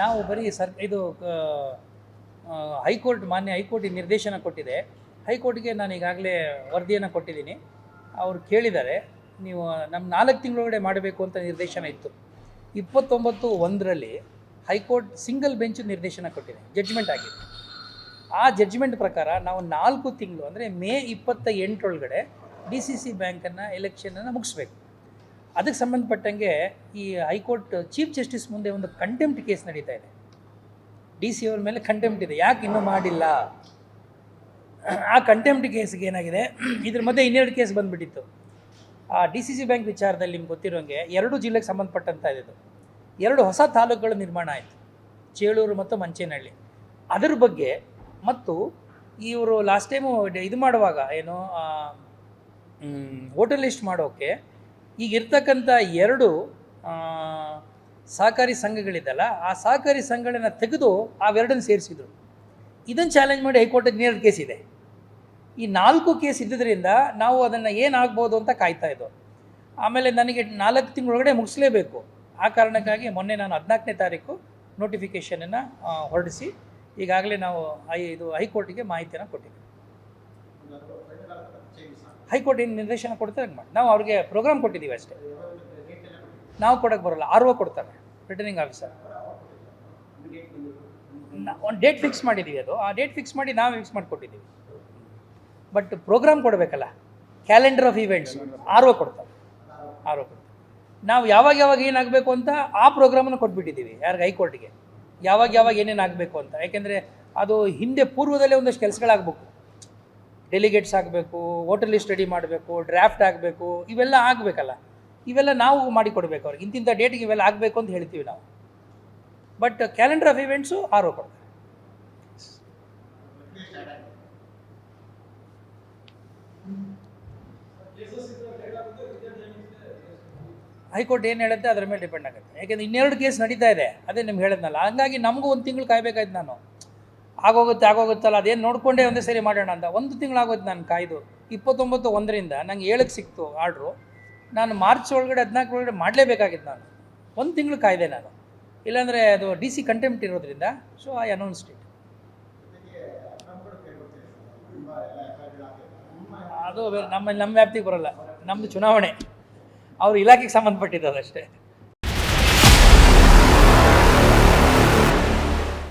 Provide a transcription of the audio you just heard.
ನಾವು ಬರೀ ಸರ್ ಇದು ಹೈಕೋರ್ಟ್, ಮಾನ್ಯ ಹೈಕೋರ್ಟ್ ನಿರ್ದೇಶನ ಕೊಟ್ಟಿದೆ. ಹೈಕೋರ್ಟ್ಗೆ ನಾನು ಈಗಾಗಲೇ ವರದಿಯನ್ನು ಕೊಟ್ಟಿದ್ದೀನಿ. ಅವರು ಕೇಳಿದ್ದಾರೆ, ನೀವು ನಮ್ಮ ನಾಲ್ಕು ತಿಂಗಳೊಳಗಡೆ ಮಾಡಬೇಕು ಅಂತ ನಿರ್ದೇಶನ ಇತ್ತು. ಇಪ್ಪತ್ತೊಂಬತ್ತು ಒಂದರಲ್ಲಿ ಹೈಕೋರ್ಟ್ ಸಿಂಗಲ್ ಬೆಂಚ್ ನಿರ್ದೇಶನ ಕೊಟ್ಟಿದೆ, ಜಡ್ಜ್ಮೆಂಟ್ ಆಗಿದೆ. ಆ ಜಡ್ಜ್ಮೆಂಟ್ ಪ್ರಕಾರ ನಾವು ನಾಲ್ಕು ತಿಂಗಳು, ಅಂದರೆ ಮೇ ಇಪ್ಪತ್ತ ಎಂಟರೊಳಗಡೆ ಡಿ ಸಿ ಸಿ ಬ್ಯಾಂಕನ್ನು ಎಲೆಕ್ಷನನ್ನು ಮುಗಿಸ್ಬೇಕು. ಅದಕ್ಕೆ ಸಂಬಂಧಪಟ್ಟಂಗೆ ಈ ಹೈಕೋರ್ಟ್ ಚೀಫ್ ಜಸ್ಟಿಸ್ ಮುಂದೆ ಒಂದು ಕಂಟೆಂಪ್ಟ್ ಕೇಸ್ ನಡೀತಾ ಇದೆ. ಡಿ ಸಿ ಅವ್ರ ಮೇಲೆ ಕಂಟೆಂಪ್ಟ್ ಇದೆ. ಯಾಕೆ ಇನ್ನೂ ಮಾಡಿಲ್ಲ? ಆ ಕಂಟೆಂಪ್ಟ್ ಕೇಸ್ಗೆ ಏನಾಗಿದೆ? ಇದ್ರ ಮಧ್ಯೆ ಇನ್ನೆರಡು ಕೇಸ್ ಬಂದುಬಿಟ್ಟಿತ್ತು. ಆ ಡಿ ಸಿ ಸಿ ಬ್ಯಾಂಕ್ ವಿಚಾರದಲ್ಲಿ ನಿಮ್ಗೆ ಗೊತ್ತಿರೋಂಗೆ ಎರಡು ಜಿಲ್ಲೆಗೆ ಸಂಬಂಧಪಟ್ಟಂಥ ಇದು ಎರಡು ಹೊಸ ತಾಲೂಕುಗಳು ನಿರ್ಮಾಣ ಆಯಿತು. ಚೇಳೂರು ಮತ್ತು ಮಂಚೇನಹಳ್ಳಿ. ಅದರ ಬಗ್ಗೆ ಮತ್ತು ಇವರು ಲಾಸ್ಟ್ ಟೈಮು ಇದು ಮಾಡುವಾಗ ಏನು ವೋಟರ್ ಲಿಸ್ಟ್ ಮಾಡೋಕ್ಕೆ ಈಗ ಇರ್ತಕ್ಕಂಥ ಎರಡು ಸಹಕಾರಿ ಸಂಘಗಳಿದ್ದಲ್ಲ, ಆ ಸಹಕಾರಿ ಸಂಘಗಳನ್ನ ತೆಗೆದು ಅವೆರಡನ್ನು ಸೇರಿಸಿದ್ರು. ಇದನ್ನು ಚಾಲೆಂಜ್ ಮಾಡಿ ಹೈಕೋರ್ಟಿಗೆ ನೇರ ಕೇಸ್ ಇದೆ. ಈ ನಾಲ್ಕು ಕೇಸ್ ಇದ್ದಿದ್ದರಿಂದ ನಾವು ಅದನ್ನು ಏನಾಗ್ಬೋದು ಅಂತ ಕಾಯ್ತಾ ಇದ್ದೋ ಆಮೇಲೆ ನನಗೆ ನಾಲ್ಕು ತಿಂಗಳೊಳಗಡೆ ಮುಗಿಸ್ಲೇಬೇಕು. ಆ ಕಾರಣಕ್ಕಾಗಿ ಮೊನ್ನೆ ನಾನು ಹದಿನಾಲ್ಕನೇ ತಾರೀಕು ನೋಟಿಫಿಕೇಷನನ್ನು ಹೊರಡಿಸಿ ಈಗಾಗಲೇ ನಾವು ಐ ಇದು ಹೈಕೋರ್ಟಿಗೆ ಮಾಹಿತಿಯನ್ನು ಕೊಟ್ಟಿದ್ದೀವಿ. ಹೈಕೋರ್ಟ್ ಏನು ನಿರ್ದೇಶನ ಕೊಡ್ತಾರೆ ಹಂಗೆ ಮಾಡಿ. ನಾವು ಅವ್ರಿಗೆ ಪ್ರೋಗ್ರಾಮ್ ಕೊಟ್ಟಿದ್ದೀವಿ ಅಷ್ಟೇ. ನಾವು ಕೊಡೋಕ್ಕೆ ಬರೋಲ್ಲ, ಆರ್ ಒ ಕೊಡ್ತಾರೆ ರಿಟರ್ನಿಂಗ್ ಆಫೀಸರ್ ಒಂದು ಡೇಟ್ ಫಿಕ್ಸ್ ಮಾಡಿದ್ದೀವಿ ಅದು. ಆ ಡೇಟ್ ಫಿಕ್ಸ್ ಮಾಡಿ ನಾವು ಫಿಕ್ಸ್ ಮಾಡಿಕೊಟ್ಟಿದ್ದೀವಿ ಬಟ್ ಪ್ರೋಗ್ರಾಮ್ ಕೊಡಬೇಕಲ್ಲ calendar of events R O ಕೊಡ್ತಾರೆ, ಆರ್ ಒ ಕೊಡ್ತಾರೆ. ನಾವು ಯಾವಾಗ ಯಾವಾಗ ಏನಾಗಬೇಕು ಅಂತ ಆ ಪ್ರೋಗ್ರಾಮನ್ನು ಕೊಟ್ಬಿಟ್ಟಿದ್ದೀವಿ ಯಾರಿಗೆ ಹೈಕೋರ್ಟ್ಗೆ. ಯಾವಾಗ ಯಾವಾಗ ಏನೇನು ಆಗಬೇಕು ಅಂತ. ಯಾಕೆಂದರೆ ಅದು ಹಿಂದೆ ಪೂರ್ವದಲ್ಲೇ ಒಂದಷ್ಟು ಕೆಲಸಗಳಾಗಬೇಕು. ಡೆಲಿಗೇಟ್ಸ್ ಆಗಬೇಕು ವೋಟರ್ ಸ್ಟಡಿ ಮಾಡಬೇಕು ಡ್ರಾಫ್ಟ್ ಆಗಬೇಕು, ಇವೆಲ್ಲ ಆಗಬೇಕಲ್ಲ. ಇವೆಲ್ಲ ನಾವು ಮಾಡಿಕೊಡ್ಬೇಕು ಅವ್ರಿಗೆ. ಇಂತಿಂಥ ಡೇಟಿಗೆ ಇವೆಲ್ಲ ಆಗಬೇಕು ಅಂತ ಹೇಳ್ತೀವಿ ನಾವು. But calendar of events R O ಕೊಡ್ತಾರೆ. ಹೈಕೋರ್ಟ್ ಏನು ಹೇಳುತ್ತೆ? ಅದರ ಮೇಲೆ ಡಿಪೆಂಡ್ ಆಗುತ್ತೆ. ಯಾಕೆಂದ್ರೆ ಇನ್ನೆರಡು ಕೇಸ್ ನಡೀತಾ ಇದೆ. ಅದೇ ನಿಮ್ಗೆ ಹೇಳಿದ್ನಲ್ಲ. ಹಂಗಾಗಿ ನಮಗೂ ಒಂದು ತಿಂಗಳು ಕಾಯ್ಬೇಕಾಯ್ತು ನಾನು. ಆಗೋಗುತ್ತೆ, ಆಗೋಗುತ್ತಲ್ಲ, ಅದೇನು ನೋಡಿಕೊಂಡೇ ಒಂದೇ ಸರಿ ಮಾಡೋಣ ಅಂತ. ಒಂದು ತಿಂಗಳಾಗೋಯ್ತು ನಾನು ಕಾಯ್ದು. ಇಪ್ಪತ್ತೊಂಬತ್ತು ಒಂದರಿಂದ ನಂಗೆ ಏಳಕ್ಕೆ ಸಿಕ್ತು ಆರ್ಡ್ರು. ನಾನು ಮಾರ್ಚ್ ಒಳಗಡೆ, ಹದಿನಾಲ್ಕು ಒಳಗಡೆ ಮಾಡಲೇಬೇಕಾಗಿತ್ತು ನಾನು. ಒಂದು ತಿಂಗಳು ಕಾಯ್ದೆ ನಾನು. ಇಲ್ಲಾಂದರೆ ಅದು ಡಿ ಸಿ ಕಂಟೆಂಪ್ಟ್ ಇರೋದ್ರಿಂದ ಸೊ ಐ ಅನೌನ್ಸ್ಡ್ ಇಟ್ ಅದು ನಮ್ಮ ನಮ್ಮ ವ್ಯಾಪ್ತಿಗೆ ಬರೋಲ್ಲ. ನಮ್ಮದು ಚುನಾವಣೆ. ಅವ್ರ ಇಲಾಖೆಗೆ ಸಂಬಂಧಪಟ್ಟಿದ್ದು ಅದಷ್ಟೇ